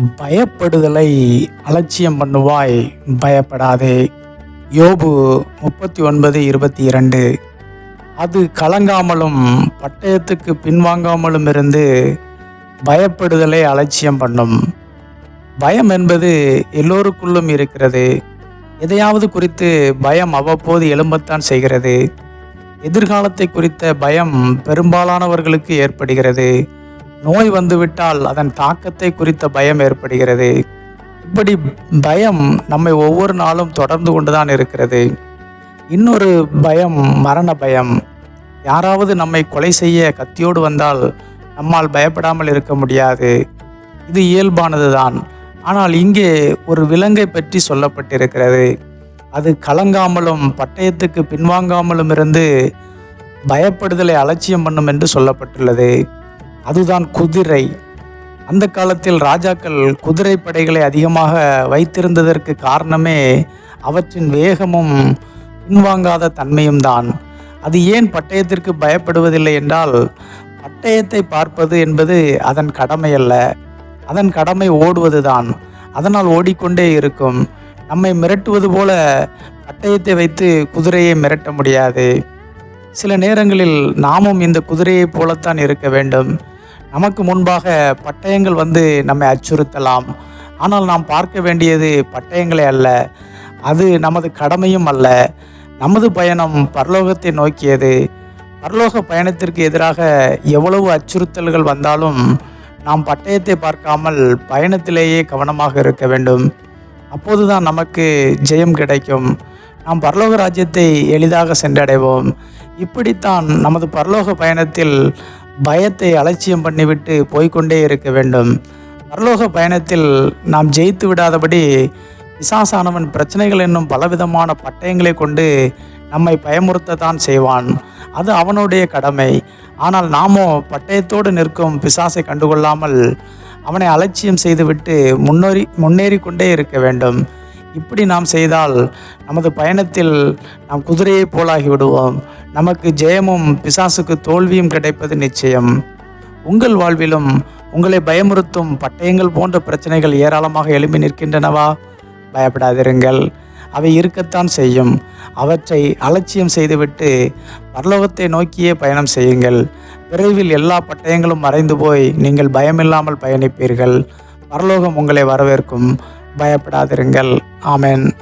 பயப்படுதலை அலட்சியம் பண்ணுவாய் பயப்படாதே. யோபு முப்பத்தி ஒன்பது இருபத்தி இரண்டு அது கலங்காமலும் பட்டயத்துக்கு பின்வாங்காமலும் இருந்து பயப்படுதலை அலட்சியம் பண்ணும். பயம் என்பது எல்லோருக்குள்ளும் இருக்கிறது. எதையாவது குறித்து பயம் அவ்வப்போது எழும்பத்தான் செய்கிறது. எதிர்காலத்தை குறித்த பயம் பெரும்பாலானவர்களுக்கு ஏற்படுகிறது. நோய் வந்துவிட்டால் அதன் தாக்கத்தை குறித்த பயம் ஏற்படுகிறது. இப்படி பயம் நம்மை ஒவ்வொரு நாளும் தொடர்ந்து கொண்டுதான் இருக்கிறது. இன்னொரு பயம் மரண பயம். யாராவது நம்மை கொலை செய்ய கத்தியோடு வந்தால் நம்மால் பயப்படாமல் இருக்க முடியாது. இது இயல்பானது தான் ஆனால் இங்கே ஒரு விலங்கை பற்றி சொல்லப்பட்டிருக்கிறது. அது கலங்காமலும் பட்டயத்துக்கு பின்வாங்காமலும் இருந்து பயப்படுதலை அலட்சியம் பண்ணும் என்று சொல்லப்பட்டுள்ளது. அதுதான் குதிரை. அந்த காலத்தில் ராஜாக்கள் குதிரை படைகளை அதிகமாக வைத்திருந்ததற்கு காரணமே அவற்றின் வேகமும் பின்வாங்காத தன்மையும் தான் அது ஏன் பட்டயத்திற்கு பயப்படுவதில்லை என்றால் பட்டயத்தை பார்ப்பது என்பது அதன் கடமை அல்ல. அதன் கடமை ஓடுவதுதான். அதனால் ஓடிக்கொண்டே இருக்கும். நம்மை மிரட்டுவது போல பட்டயத்தை வைத்து குதிரையை மிரட்ட முடியாது. சில நேரங்களில் நாமும் இந்த குதிரையைப் போலத்தான் இருக்க வேண்டும். நமக்கு முன்பாக பட்டயங்கள் வந்து நம்மை அச்சுறுத்தலாம். ஆனால் நாம் பார்க்க வேண்டியது பட்டயங்களே அல்ல. அது நமது கடமையும் அல்ல. நமது பயணம் பரலோகத்தை நோக்கியது. பரலோக பயணத்திற்கு எதிராக எவ்வளவு அச்சுறுத்தல்கள் வந்தாலும் நாம் பட்டயத்தை பார்க்காமல் பயணத்திலேயே கவனமாக இருக்க வேண்டும். அப்போதுதான் நமக்கு ஜெயம் கிடைக்கும். நாம் பரலோக ராஜ்யத்தை எளிதாக சென்றடைவோம். இப்படித்தான் நமது பரலோக பயணத்தில் பயத்தை அலட்சியம் பண்ணிவிட்டு போய்க்கொண்டே இருக்க வேண்டும். பரலோக பயணத்தில் நாம் ஜெயித்து விடாதபடி பிசாசானவன் பிரச்சனைகள் என்னும் பலவிதமான பட்டயங்களை கொண்டு நம்மை பயமுறுத்தத்தான் செய்வான். அது அவனுடைய கடமை. ஆனால் நாமோ பட்டயத்தோடு நிற்கும் பிசாசை கண்டுகொள்ளாமல் அவனை அலட்சியம் செய்துவிட்டு முன்னேறி முன்னேறி கொண்டே இருக்க வேண்டும். இப்படி நாம் செய்தால் நமது பயணத்தில் நாம் குதிரையைப் போலாகி விடுவோம். நமக்கு ஜெயமும் பிசாசுக்கு தோல்வியும் கிடைப்பது நிச்சயம். உங்கள் வாழ்விலும் உங்களை பயமுறுத்தும் பட்டயங்கள் போன்ற பிரச்சனைகள் ஏராளமாக எழும்பி நிற்கின்றனவா? பயப்படாதிருங்கள். அவை இருக்கத்தான் செய்யும். அவற்றை அலட்சியம் செய்துவிட்டு பரலோகத்தை நோக்கியே பயணம் செய்யுங்கள். விரைவில் எல்லா பட்டயங்களும் மறைந்து போய் நீங்கள் பயமில்லாமல் பயணிப்பீர்கள். பரலோகம் உங்களை வரவேற்கும். பயப்படாதிருங்கள். ஆமென்.